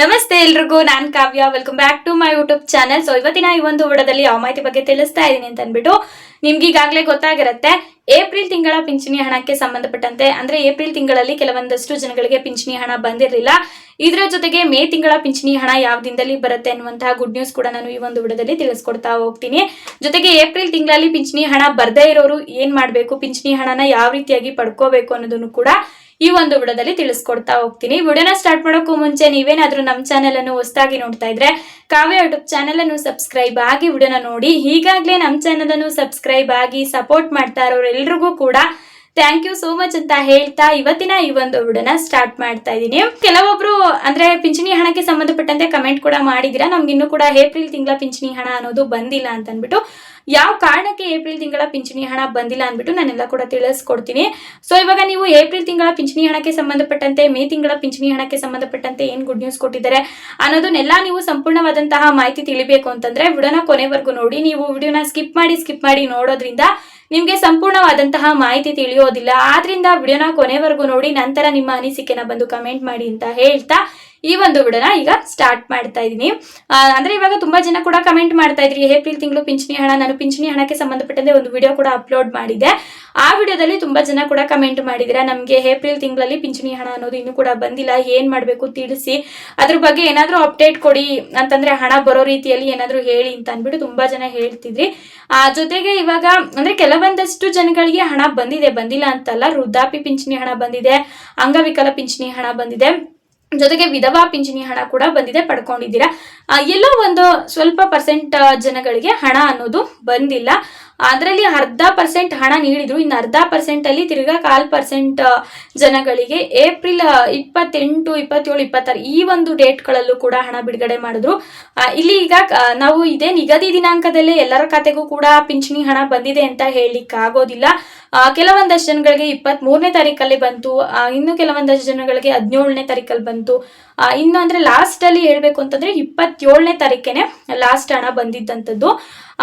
ನಮಸ್ತೆ ಎಲ್ರಿಗೂ, ನಾನ್ Kavya. Welcome back to my YouTube channel so ಇವತ್ತಿನ ಈ ಒಂದು ವಿಡೋದಲ್ಲಿ ಯಾವ ಮಾಹಿತಿ ಬಗ್ಗೆ ತಿಳಿಸ್ತಾ ಇದ್ದೀನಿ ಅಂತ ಅಂದ್ಬಿಟ್ಟು ನಿಮ್ಗೆ ಈಗಾಗಲೇ ಗೊತ್ತಾಗಿರುತ್ತೆ, ಏಪ್ರಿಲ್ ತಿಂಗಳ ಪಿಂಚಣಿ ಹಣಕ್ಕೆ ಸಂಬಂಧಪಟ್ಟಂತೆ, ಅಂದ್ರೆ ಏಪ್ರಿಲ್ ತಿಂಗಳಲ್ಲಿ ಕೆಲವೊಂದಷ್ಟು ಜನಗಳಿಗೆ ಪಿಂಚಣಿ ಹಣ ಬಂದಿರಲಿಲ್ಲ. ಇದರ ಜೊತೆಗೆ ಮೇ ತಿಂಗಳ ಪಿಂಚಣಿ ಹಣ ಯಾವ ದಿನದಲ್ಲಿ ಬರುತ್ತೆ ಅನ್ನುವಂತಹ ಗುಡ್ ನ್ಯೂಸ್ ಕೂಡ ನಾನು ಈ ಒಂದು ವಿಡದಲ್ಲಿ ತಿಳಿಸ್ಕೊಡ್ತಾ ಹೋಗ್ತೀನಿ. ಜೊತೆಗೆ ಏಪ್ರಿಲ್ ತಿಂಗಳಲ್ಲಿ ಪಿಂಚಣಿ ಹಣ ಬರ್ದೇ ಇರೋರು ಏನ್ ಮಾಡಬೇಕು? ಪಿಂಚಣಿ ಹಣನ ಯಾವ ರೀತಿಯಾಗಿ ಪಡ್ಕೋಬೇಕು ಅನ್ನೋದನ್ನು ಕೂಡ ಈ ಒಂದು ವಿಡಿಯೋದಲ್ಲಿ ತಿಳಿಸ್ಕೊಡ್ತಾ ಹೋಗ್ತೀನಿ. ವಿಡಿಯೋನ ಸ್ಟಾರ್ಟ್ ಮಾಡೋಕ್ಕೂ ಮುಂಚೆ ನೀವೇನಾದ್ರೂ ನಮ್ಮ ಚಾನೆಲ್ ಅನ್ನು ಹೊಸದಾಗಿ ನೋಡ್ತಾ ಇದ್ರೆ ಕಾವ್ಯ ಯೂಟ್ಯೂಬ್ ಚಾನೆಲ್ ಅನ್ನು ಸಬ್ಸ್ಕ್ರೈಬ್ ಆಗಿ ವಿಡಿಯೋನ ನೋಡಿ. ಈಗಾಗಲೇ ನಮ್ಮ ಚಾನೆಲ್ ಅನ್ನು ಸಬ್ಸ್ಕ್ರೈಬ್ ಆಗಿ ಸಪೋರ್ಟ್ ಮಾಡ್ತಾ ಇರೋರು ಎಲ್ರಿಗೂ ಕೂಡ ಥ್ಯಾಂಕ್ ಯು ಸೋ ಮಚ್ ಅಂತ ಹೇಳ್ತಾ ಇವತ್ತಿನ ಈ ಒಂದು ವಿಡಿಯೋನ ಸ್ಟಾರ್ಟ್ ಮಾಡ್ತಾ ಇದ್ದೀನಿ ಕೆಲವೊಬ್ರು ಅಂದ್ರೆ ಪಿಂಚಣಿ ಹಣಕ್ಕೆ ಸಂಬಂಧಪಟ್ಟಂತೆ ಕಮೆಂಟ್ ಕೂಡ ಮಾಡಿದಿರಾ ನಮ್ಗೆ ಇನ್ನೂ ಕೂಡ ಏಪ್ರಿಲ್ ತಿಂಗಳ ಪಿಂಚಣಿ ಹಣ ಅನ್ನೋದು ಬಂದಿಲ್ಲ ಅಂತ ಯಾವ ಕಾರಣಕ್ಕೆ ಏಪ್ರಿಲ್ ತಿಂಗಳ ಪಿಂಚಣಿ ಹಣ ಬಂದಿಲ್ಲ ಅಂದ್ಬಿಟ್ಟು ನಾನೆಲ್ಲ ಕೂಡ ತಿಳಿಸ್ಕೊಡ್ತೀನಿ. ಸೊ ಇವಾಗ ನೀವು ಏಪ್ರಿಲ್ ತಿಂಗಳ ಪಿಂಚಣಿ ಹಣಕ್ಕೆ ಸಂಬಂಧಪಟ್ಟಂತೆ ಮೇ ತಿಂಗಳ ಪಿಂಚಣಿ ಹಣಕ್ಕೆ ಸಂಬಂಧಪಟ್ಟಂತೆ ಏನ್ ಗುಡ್ ನ್ಯೂಸ್ ಕೊಟ್ಟಿದ್ದಾರೆ ಅನ್ನೋದನ್ನೆಲ್ಲ ನೀವು ಸಂಪೂರ್ಣವಾದಂತಹ ಮಾಹಿತಿ ತಿಳಿಬೇಕು ಅಂತಂದ್ರೆ ವಿಡಿಯೋನ ಕೊನೆವರೆಗೂ ನೋಡಿ. ನೀವು ವಿಡಿಯೋನ ಸ್ಕಿಪ್ ಮಾಡಿ ಸ್ಕಿಪ್ ಮಾಡಿ ನೋಡೋದ್ರಿಂದ ನಿಮ್ಗೆ ಸಂಪೂರ್ಣವಾದಂತಹ ಮಾಹಿತಿ ತಿಳಿಯೋದಿಲ್ಲ. ಆದ್ರಿಂದ ವಿಡಿಯೋನ ಕೊನೆವರೆಗೂ ನೋಡಿ, ನಂತರ ನಿಮ್ಮ ಅನಿಸಿಕೆನ ಬಂದು ಕಮೆಂಟ್ ಮಾಡಿ ಅಂತ ಹೇಳ್ತಾ ಈ ಒಂದು ವಿಡಿಯೋನ ಈಗ ಸ್ಟಾರ್ಟ್ ಮಾಡ್ತಾ ಇದ್ದೀನಿ ಅಂದರೆ ಅಂದ್ರೆ ಇವಾಗ ತುಂಬಾ ಜನ ಕೂಡ ಕಮೆಂಟ್ ಮಾಡ್ತಾ ಇದ್ರಿ, ಏಪ್ರಿಲ್ ತಿಂಗಳು ಪಿಂಚಣಿ ಹಣ, ನಾನು ಪಿಂಚಣಿ ಹಣಕ್ಕೆ ಸಂಬಂಧಪಟ್ಟಂತೆ ಒಂದು ವಿಡಿಯೋ ಕೂಡ ಅಪ್ಲೋಡ್ ಮಾಡಿದೆ ಆ ವಿಡಿಯೋದಲ್ಲಿ ತುಂಬಾ ಜನ ಕೂಡ ಕಮೆಂಟ್ ಮಾಡಿದ್ದೀರಾ ನಮಗೆ ಏಪ್ರಿಲ್ ತಿಂಗಳಲ್ಲಿ ಪಿಂಚಣಿ ಹಣ ಅನ್ನೋದು ಇನ್ನೂ ಕೂಡ ಬಂದಿಲ್ಲ, ಏನು ಮಾಡಬೇಕು ತಿಳಿಸಿ. ಅದ್ರ ಬಗ್ಗೆ ಏನಾದರೂ ಅಪ್ಡೇಟ್ ಕೊಡಿ ಅಂತಂದ್ರೆ ಹಣ ಬರೋ ರೀತಿಯಲ್ಲಿ ಏನಾದರೂ ಹೇಳಿ ಅಂತ ಅಂದ್ಬಿಟ್ಟು ತುಂಬಾ ಜನ ಹೇಳ್ತಿದ್ರಿ. ಆ, ಜೊತೆಗೆ ಇವಾಗ, ಅಂದ್ರೆ ಕೆಲವೊಂದಷ್ಟು ಜನಗಳಿಗೆ ಹಣ ಬಂದಿದೆ, ಬಂದಿಲ್ಲ ಅಂತಲ್ಲ ವೃದ್ಧಾಪಿ ಪಿಂಚಣಿ ಹಣ ಬಂದಿದೆ, ಅಂಗವಿಕಲ ಪಿಂಚಣಿ ಹಣ ಬಂದಿದೆ. ಜೊತೆಗೆ ವಿಧವಾ ಪಿಂಚಣಿ ಹಣ ಕೂಡ ಬಂದಿದೆ, ಪಡ್ಕೊಂಡಿದ್ದೀರಾ? ಎಲ್ಲೋ ಒಂದು ಸ್ವಲ್ಪ ಪರ್ಸೆಂಟ್ ಜನಗಳಿಗೆ ಹಣ ಅನ್ನೋದು ಬಂದಿಲ್ಲ. ಅದರಲ್ಲಿ ಅರ್ಧ ಪರ್ಸೆಂಟ್ ಹಣ ನೀಡಿದ್ರು. ಇನ್ನು ಅರ್ಧ ಪರ್ಸೆಂಟ್ ಅಲ್ಲಿ ತಿರ್ಗಾ ಕಾಲ್ ಪರ್ಸೆಂಟ್ ಜನಗಳಿಗೆ ಏಪ್ರಿಲ್ ಇಪ್ಪತ್ತೆಂಟು, ಇಪ್ಪತ್ತೇಳು, ಇಪ್ಪತ್ತಾರು ಈ ಒಂದು ಡೇಟ್ಗಳಲ್ಲೂ ಕೂಡ ಹಣ ಬಿಡುಗಡೆ ಮಾಡಿದ್ರು. ಇಲ್ಲಿ ಈಗ ನಾವು ಇದೇ ನಿಗದಿ ದಿನಾಂಕದಲ್ಲೇ ಎಲ್ಲರ ಖಾತೆಗೂ ಕೂಡ ಪಿಂಚಣಿ ಹಣ ಬಂದಿದೆ ಅಂತ ಹೇಳಲಿಕ್ಕೆ ಆಗೋದಿಲ್ಲ ಕೆಲವೊಂದಷ್ಟು ಜನಗಳಿಗೆ ಇಪ್ಪತ್ತ್ ಮೂರನೇ ತಾರೀಕಲ್ಲಿ ಬಂತು ಆ, ಇನ್ನು ಕೆಲವೊಂದಷ್ಟು ಜನಗಳಿಗೆ ಹದಿನೇಳನೇ ತಾರೀಕಲ್ಲಿ ಬಂತು. ಆ, ಇನ್ನು ಅಂದ್ರೆ ಲಾಸ್ಟ್ ಅಲ್ಲಿ ಹೇಳ್ಬೇಕು ಅಂತಂದ್ರೆ ಇಪ್ಪತ್ತೇಳನೇ ತಾರೀಕೇನೆ ಲಾಸ್ಟ್ ಹಣ ಬಂದಿದ್ದಂಥದ್ದು.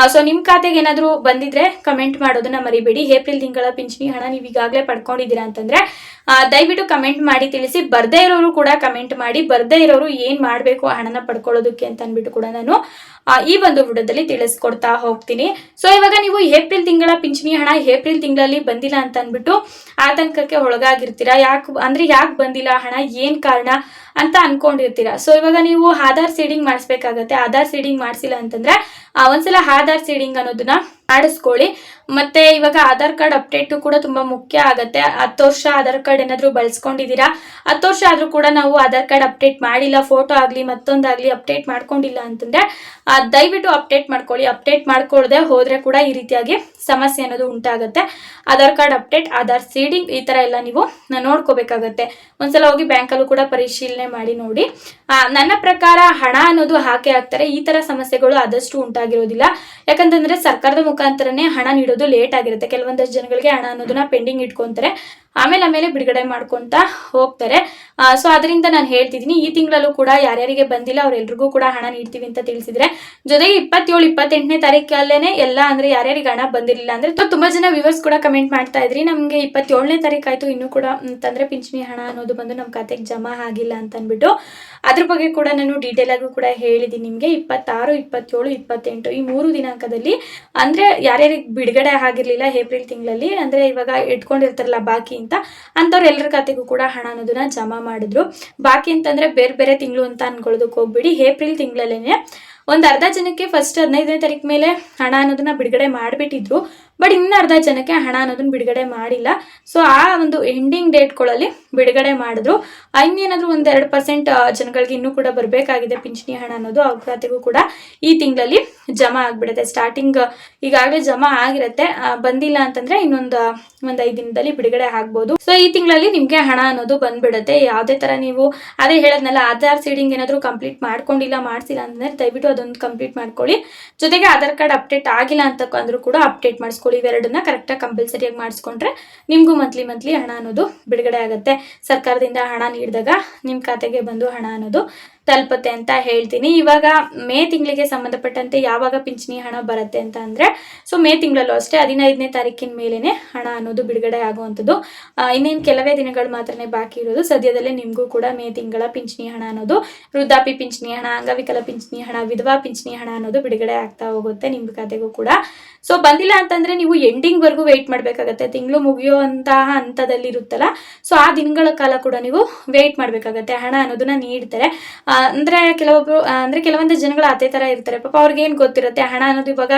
ಸೊ ನಿಮ್ ಖಾತೆಗೆ ಏನಾದ್ರು ಬಂದಿದ್ರೆ ಕಮೆಂಟ್ ಮಾಡೋದನ್ನ ಮರಿಬೇಡಿ. ಏಪ್ರಿಲ್ ತಿಂಗಳ ಪಿಂಚಣಿ ಹಣ ನೀವು ಈಗಾಗಲೇ ಪಡ್ಕೊಂಡಿದ್ದೀರಾ ಅಂತಂದ್ರೆ ಆ, ದಯವಿಟ್ಟು ಕಮೆಂಟ್ ಮಾಡಿ ತಿಳಿಸಿ. ಬರ್ದೇ ಇರೋರು ಕೂಡ ಕಮೆಂಟ್ ಮಾಡಿ. ಬರ್ದೇ ಇರೋರು ಏನ್ ಮಾಡ್ಬೇಕು ಹಣನ ಪಡ್ಕೊಳ್ಳೋದಕ್ಕೆ ಅಂತ ಅಂದ್ಬಿಟ್ಟು ಕೂಡ ನಾನು ಆ, ಈ ಒಂದು ವಿಡಿಯೋದಲ್ಲಿ ತಿಳಿಸ್ಕೊಡ್ತಾ ಹೋಗ್ತೀನಿ. ಸೊ ಇವಾಗ ನೀವು ಏಪ್ರಿಲ್ ತಿಂಗಳ ಪಿಂಚಣಿ ಹಣ ಏಪ್ರಿಲ್ ತಿಂಗಳಲ್ಲಿ ಬಂದಿಲ್ಲ ಅಂತ ಅಂದ್ಬಿಟ್ಟು ಆತಂಕಕ್ಕೆ ಒಳಗಾಗಿರ್ತೀರಾ? ಯಾಕೆ ಅಂದ್ರೆ ಯಾಕೆ ಬಂದಿಲ್ಲ ಹಣ? ಏನ್ ಕಾರಣ ಅಂತ ಅನ್ಕೊಂಡಿರ್ತೀರಾ? ಸೊ ಇವಾಗ ನೀವು ಆಧಾರ್ ಸೀಡಿಂಗ್ ಮಾಡಿಸ್ಬೇಕಾಗತ್ತೆ. ಆಧಾರ್ ಸೀಡಿಂಗ್ ಮಾಡಿಸಿಲ್ಲ ಅಂತಂದ್ರೆ ಒಂದ್ಸಲ ಆಧಾರ್ ಸೀಡಿಂಗ್ ಅನ್ನೋದನ್ನ ಮಾಡಿಸ್ಕೊಳ್ಳಿ. ಮತ್ತೆ ಇವಾಗ ಆಧಾರ್ ಕಾರ್ಡ್ ಅಪ್ಡೇಟ್ ಕೂಡ ತುಂಬಾ ಮುಖ್ಯ ಆಗುತ್ತೆ. ಹತ್ತು ವರ್ಷ ಆಧಾರ್ ಕಾರ್ಡ್ ಏನಾದರೂ ಬಳಸ್ಕೊಂಡಿದ್ದೀರಾ? ಹತ್ತು ವರ್ಷ ಆದ್ರೂ ಕೂಡ ನಾವು ಆಧಾರ್ ಕಾರ್ಡ್ ಅಪ್ಡೇಟ್ ಮಾಡಿಲ್ಲ, ಫೋಟೋ ಆಗಲಿ, ಮತ್ತೊಂದಾಗಲಿ ಅಪ್ಡೇಟ್ ಮಾಡ್ಕೊಂಡಿಲ್ಲ ಅಂತಂದ್ರೆ ದಯವಿಟ್ಟು ಅಪ್ಡೇಟ್ ಮಾಡ್ಕೊಳ್ಳಿ. ಅಪ್ಡೇಟ್ ಮಾಡ್ಕೊಳ್ಳದೆ ಹೋದರೆ ಕೂಡ ಈ ರೀತಿಯಾಗಿ ಸಮಸ್ಯೆ ಅನ್ನೋದು ಉಂಟಾಗುತ್ತೆ. Aadhaar card update, Aadhaar seeding ಈ ತರ ಎಲ್ಲ ನೀವು ನೋಡ್ಕೋಬೇಕಾಗತ್ತೆ. ಒಂದ್ಸಲ ಹೋಗಿ ಬ್ಯಾಂಕಲ್ಲೂ ಕೂಡ ಪರಿಶೀಲನೆ ಮಾಡಿ ನೋಡಿ. ನನ್ನ ಪ್ರಕಾರ ಹಣ ಅನ್ನೋದು ಹಾಕೆ ಹಾಕ್ತಾರೆ ಈ ತರ ಸಮಸ್ಯೆಗಳು ಆದಷ್ಟು ಉಂಟಾಗಿರೋದಿಲ್ಲ. ಯಾಕಂತಂದ್ರೆ ಸರ್ಕಾರದ ಮುಖಾಂತರನೇ ಹಣ ನೀಡೋದು ಲೇಟ್ ಆಗಿರುತ್ತೆ. ಕೆಲವೊಂದಷ್ಟು ಜನಗಳಿಗೆ ಹಣ ಅನ್ನೋದನ್ನ ಪೆಂಡಿಂಗ್ ಇಟ್ಕೊಂತಾರೆ. ಆಮೇಲೆ ಆಮೇಲೆ ಬಿಡುಗಡೆ ಮಾಡ್ಕೊಂತ ಹೋಗ್ತಾರೆ. ಸೊ ಅದರಿಂದ ನಾನು ಹೇಳ್ತಿದ್ದೀನಿ ಈ ತಿಂಗಳಲ್ಲೂ ಕೂಡ ಯಾರ್ಯಾರಿಗೆ ಬಂದಿಲ್ಲ ಅವ್ರೆಲ್ರಿಗೂ ಕೂಡ ಹಣ ನೀಡ್ತೀವಿ ಅಂತ ತಿಳಿಸಿದ್ರೆ. ಜೊತೆಗೆ ಇಪ್ಪತ್ತೇಳು, ಇಪ್ಪತ್ತೆಂಟನೇ ತಾರೀಕಲ್ಲೇನೆ ಎಲ್ಲ ಅಂದ್ರೆ ಯಾರ್ಯಾರಿಗೆ ಹಣ ಬಂದಿರಲಿಲ್ಲ ಅಂದ್ರೆ ತುಂಬ ಜನ ವ್ಯೂವರ್ಸ್ ಕೂಡ ಕಮೆಂಟ್ ಮಾಡ್ತಾ ಇದ್ರಿ, ನಮಗೆ ಇಪ್ಪತ್ತೇಳನೇ ತಾರೀಕಾಯ್ತು ಇನ್ನೂ ಕೂಡ ಅಂತಂದ್ರೆ ಪಿಂಚಣಿ ಹಣ ಅನ್ನೋದು ಬಂದು ನಮ್ಮ ಖಾತೆಗೆ ಜಮಾ ಆಗಿಲ್ಲ ಅಂತ ಅಂದ್ಬಿಟ್ಟು ಅದ್ರ ಬಗ್ಗೆ ಕೂಡ ನಾನು ಡೀಟೇಲ್ ಆಗೂ ಕೂಡ ಹೇಳಿದ್ದೀನಿ ನಿಮಗೆ, ಇಪ್ಪತ್ತಾರು, ಇಪ್ಪತ್ತೇಳು, ಇಪ್ಪತ್ತೆಂಟು, ಈ ಮೂರು ದಿನಾಂಕದಲ್ಲಿ. ಅಂದ್ರೆ ಯಾರ್ಯಾರಿಗೆ ಬಿಡುಗಡೆ ಆಗಿರ್ಲಿಲ್ಲ ಏಪ್ರಿಲ್ ತಿಂಗಳಲ್ಲಿ, ಅಂದ್ರೆ ಇವಾಗ ಇಟ್ಕೊಂಡಿರ್ತಾರಲ್ಲ ಬಾಕಿ ಅಂತ ಅಂಥವ್ರು ಖಾತೆಗೂ ಕೂಡ ಹಣ ಅನ್ನೋದನ್ನ ಜಮಾ ಮಾಡಿದ್ರು. ಬಾಕಿ ಅಂತಂದ್ರೆ ಬೇರೆ ಬೇರೆ ತಿಂಗಳು ಅಂತ ಅನ್ಕೊಳ್ಳೋದಕ್ಕೆ ಹೋಗ್ಬಿಡಿ. ಏಪ್ರಿಲ್ ತಿಂಗಳಲ್ಲೇನೆ ಒಂದು ಅರ್ಧ ಜನಕ್ಕೆ ಫಸ್ಟ್ ಹದಿನೈದನೇ ತಾರೀಕು ಮೇಲೆ ಹಣ ಅನ್ನೋದನ್ನ ಬಿಡುಗಡೆ ಮಾಡಿಬಿಟ್ಟಿದ್ರು. ಬಟ್ ಇನ್ನು ಅರ್ಧ ಜನಕ್ಕೆ ಹಣ ಅನ್ನೋದನ್ನ ಬಿಡುಗಡೆ ಮಾಡಿಲ್ಲ. ಸೊ ಆ ಒಂದು ಎಂಡಿಂಗ್ ಡೇಟ್ಗಳಲ್ಲಿ ಬಿಡುಗಡೆ ಮಾಡಿದ್ರು. ಇನ್ನೇನಾದರೂ ಎರಡು ಪರ್ಸೆಂಟ್ ಜನಗಳಿಗೆ ಇನ್ನೂ ಕೂಡ ಬರಬೇಕಾಗಿದೆ ಪಿಂಚಣಿ ಹಣ ಅನ್ನೋದು ಅವ್ರ ಖಾತೆಗೂ ಕೂಡ ಈ ತಿಂಗಳಲ್ಲಿ. ಜಮಾ ಆಗ್ಬಿಡುತ್ತೆ. ಸ್ಟಾರ್ಟಿಂಗ್ ಈಗಾಗಲೇ ಜಮಾ ಆಗಿರುತ್ತೆ. ಬಂದಿಲ್ಲ ಅಂತಂದ್ರೆ ಇನ್ನೊಂದು, ಒಂದು ಐದು ದಿನದಲ್ಲಿ ಬಿಡುಗಡೆ ಆಗ್ಬೋದು. ಸೊ ಈ ತಿಂಗಳಲ್ಲಿ ನಿಮ್ಗೆ ಹಣ ಅನ್ನೋದು ಬಂದ್ಬಿಡುತ್ತೆ. ಯಾವುದೇ ತರ ನೀವು ಅದೇ ಹೇಳದ್ನಲ್ಲ ಆಧಾರ್ ಸೀಡಿಂಗ್ ಏನಾದ್ರು ಕಂಪ್ಲೀಟ್ ಮಾಡ್ಕೊಂಡಿಲ್ಲ, ಮಾಡ್ಸಿಲ್ಲ ಅಂತಂದ್ರೆ ದಯವಿಟ್ಟು ಅದೊಂದು ಕಂಪ್ಲೀಟ್ ಮಾಡ್ಕೊಳ್ಳಿ. ಜೊತೆಗೆ ಆಧಾರ್ ಕಾರ್ಡ್ ಅಪ್ಡೇಟ್ ಆಗಿಲ್ಲ ಅಂತ ಅಂದ್ರೂ ಕೂಡ ಅಪ್ಡೇಟ್ ಮಾಡಿಸ್ಕೊಳ್ಳಿ. ಇವೆರಡನ್ನ ಕರೆಕ್ಟಾಗಿ ಕಂಪಲ್ಸರಿಯಾಗಿ ಮಾಡಿಸ್ಕೊಂಡ್ರೆ ನಿಮಗೂ ಮಂತ್ಲಿ ಮಂತ್ಲಿ ಹಣ ಅನ್ನೋದು ಬಿಡುಗಡೆ ಆಗುತ್ತೆ. ಸರ್ಕಾರದಿಂದ ಹಣ ನೀಡಿದಾಗ ನಿಮ್ಮ ಖಾತೆಗೆ ಬಂದು ಹಣ ಅನ್ನೋದು ತಲುಪುತ್ತೆ ಅಂತ ಹೇಳ್ತೀನಿ. ಇವಾಗ ಮೇ ತಿಂಗಳಿಗೆ ಸಂಬಂಧಪಟ್ಟಂತೆ ಯಾವಾಗ ಪಿಂಚಣಿ ಹಣ ಬರುತ್ತೆ ಅಂತ ಅಂದ್ರೆ, ಸೊ ಮೇ ತಿಂಗಳಲ್ಲೂ ಅಷ್ಟೇ, ಹದಿನೈದನೇ ತಾರೀಕಿನ ಮೇಲೇನೆ ಹಣ ಅನ್ನೋದು ಬಿಡುಗಡೆ ಆಗುವಂಥದ್ದು. ಇನ್ನೇನು ಕೆಲವೇ ದಿನಗಳು ಮಾತ್ರನೇ ಬಾಕಿ ಇರೋದು. ಸದ್ಯದಲ್ಲೇ ನಿಮಗೂ ಕೂಡ ಮೇ ತಿಂಗಳ ಪಿಂಚಣಿ ಹಣ ಅನ್ನೋದು ವೃದ್ಧಾಪಿ ಪಿಂಚಣಿ ಹಣ, ಅಂಗವಿಕಲ ಪಿಂಚಣಿ ಹಣ, ವಿಧವಾ ಪಿಂಚಣಿ ಹಣ ಅನ್ನೋದು ಬಿಡುಗಡೆ ಆಗ್ತಾ ಹೋಗುತ್ತೆ ನಿಮ್ಮ ಖಾತೆಗೂ ಕೂಡ. ಸೊ ಬಂದಿಲ್ಲ ಅಂತಂದ್ರೆ ನೀವು ಎಂಡಿಂಗ್ ವರ್ಗೂ ವೆಯ್ಟ್ ಮಾಡಬೇಕಾಗತ್ತೆ. ತಿಂಗಳು ಮುಗಿಯುವಂತಹ ಹಂತದಲ್ಲಿ ಇರುತ್ತಲ್ಲ ಸೊ ಆ ದಿನಗಳ ಕಾಲ ಕೂಡ ನೀವು ವೆಯ್ಟ್ ಮಾಡಬೇಕಾಗತ್ತೆ. ಹಣ ಅನ್ನೋದನ್ನ ನೀಡ್ತಾರೆ. ಅಂದ್ರೆ ಕೆಲವೊಬ್ರು ಅಂದ್ರೆ ಕೆಲವೊಂದು ಜನಗಳು ಅದೇ ತರ ಇರ್ತಾರೆ. ಪಾಪ ಅವ್ರಿಗೆ ಏನ್ ಗೊತ್ತಿರುತ್ತೆ? ಹಣ ಅನ್ನೋದು ಇವಾಗ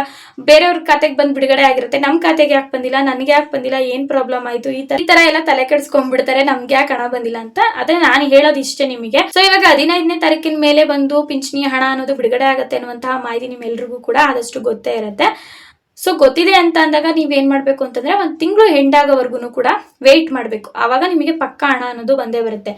ಬೇರೆಯವ್ರ ಖಾತೆಗೆ ಬಂದ್ ಬಿಡುಗಡೆ ಆಗಿರುತ್ತೆ. ನಮ್ಮ ಖಾತೆಗೆ ಯಾಕೆ ಬಂದಿಲ್ಲ? ನನಗೆ ಯಾಕೆ ಬಂದಿಲ್ಲ? ಏನ್ ಪ್ರಾಬ್ಲಮ್ ಆಯ್ತು? ಈ ತರ ಈ ತರ ಎಲ್ಲ ತಲೆ ಕೆಡಿಸ್ಕೊಂಡ್ಬಿಡ್ತಾರೆ. ನಮ್ಗೆ ಯಾಕೆ ಹಣ ಬಂದಿಲ್ಲ ಅಂತ ಅದೇ ನಾನು ಹೇಳೋದು ಇಷ್ಟೇ ನಿಮಗೆ. ಸೊ ಇವಾಗ ಹದಿನೈದನೇ ತಾರೀಕಿನ ಮೇಲೆ ಬಂದು ಪಿಂಚಣಿ ಹಣ ಅನ್ನೋದು ಬಿಡುಗಡೆ ಆಗುತ್ತೆ ಅನ್ನುವಂತಹ ಮಾಹಿತಿ ನಿಮ್ಮೆಲ್ರಿಗೂ ಕೂಡ ಆದಷ್ಟು ಗೊತ್ತೇ ಇರುತ್ತೆ. ಸೊ ಗೊತ್ತಿದೆ ಅಂತ ಅಂದಾಗ ನೀವೇನ್ ಮಾಡ್ಬೇಕು ಅಂತಂದ್ರೆ ಒಂದು ತಿಂಗಳು ಎಂಡಾಗೋವರೆಗೂ ಕೂಡ ವೆಯ್ಟ್ ಮಾಡಬೇಕು. ಆವಾಗ ನಿಮಗೆ ಪಕ್ಕ ಹಣ ಅನ್ನೋದು ಬಂದೇ ಬರುತ್ತೆ.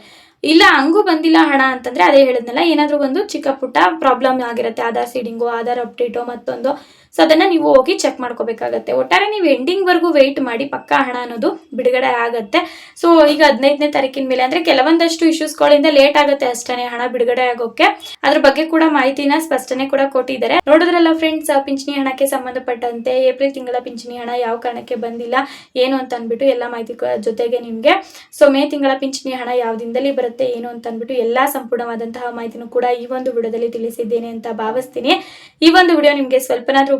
ಇಲ್ಲ, ಹಂಗೂ ಬಂದಿಲ್ಲ ಹಣ ಅಂತಂದ್ರೆ ಅದೇ ಹೇಳಿದ್ನಲ್ಲ, ಏನಾದ್ರೂ ಒಂದು ಚಿಕ್ಕ ಪುಟ್ಟ ಪ್ರಾಬ್ಲಮ್ ಆಗಿರುತ್ತೆ, ಆಧಾರ್ ಸೀಡಿಂಗು ಆಧಾರ್ ಅಪ್ಡೇಟು ಮತ್ತೊಂದು. ಸೊ ಅದನ್ನ ನೀವು ಹೋಗಿ ಚೆಕ್ ಮಾಡ್ಕೋಬೇಕಾಗತ್ತೆ. ಒಟ್ಟಾರೆ ನೀವು ಎಂಡಿಂಗ್ ವರ್ಗೂ ವೆಯ್ಟ್ ಮಾಡಿ ಪಕ್ಕಾ ಹಣ ಅನ್ನೋದು ಬಿಡುಗಡೆ ಆಗುತ್ತೆ. ಸೊ ಈಗ ಹದಿನೈದನೇ ತಾರೀಕಿನ ಮೇಲೆ ಅಂದ್ರೆ ಕೆಲವೊಂದಷ್ಟು ಇಶ್ಯೂಸ್ಗಳಿಂದ ಲೇಟ್ ಆಗುತ್ತೆ ಅಷ್ಟೇ ಹಣ ಬಿಡುಗಡೆ ಆಗೋಕೆ ಅದ್ರ ಬಗ್ಗೆ ಕೂಡ ಮಾಹಿತಿನ ಸ್ಪಷ್ಟನೆ ಕೂಡ ಕೊಟ್ಟಿದ್ದಾರೆ. ನೋಡಿದ್ರಲ್ಲ ಫ್ರೆಂಡ್ಸ್ ಪಿಂಚಣಿ ಹಣಕ್ಕೆ ಸಂಬಂಧಪಟ್ಟಂತೆ ಏಪ್ರಿಲ್ ತಿಂಗಳ ಪಿಂಚಣಿ ಹಣ ಯಾವ ಕಾರಣಕ್ಕೆ ಬಂದಿಲ್ಲ, ಏನು ಅಂತ ಅಂದ್ಬಿಟ್ಟು ಎಲ್ಲ ಮಾಹಿತಿ ಜೊತೆಗೆ ನಿಮ್ಗೆ. ಸೊ ಮೇ ತಿಂಗಳ ಪಿಂಚಣಿ ಹಣ ಯಾವ ದಿನದಲ್ಲಿ ಬರುತ್ತೆ, ಏನು ಅಂತ ಅಂದ್ಬಿಟ್ಟು ಎಲ್ಲಾ ಸಂಪೂರ್ಣವಾದಂತಹ ಮಾಹಿತಿನೂ ಕೂಡ ಈ ಒಂದು ವಿಡಿಯೋದಲ್ಲಿ ತಿಳಿಸಿದ್ದೇನೆ ಅಂತ ಭಾವಿಸ್ತೀನಿ. ಈ ಒಂದು ವಿಡಿಯೋ ನಿಮಗೆ ಸ್ವಲ್ಪನಾದ್ರೂ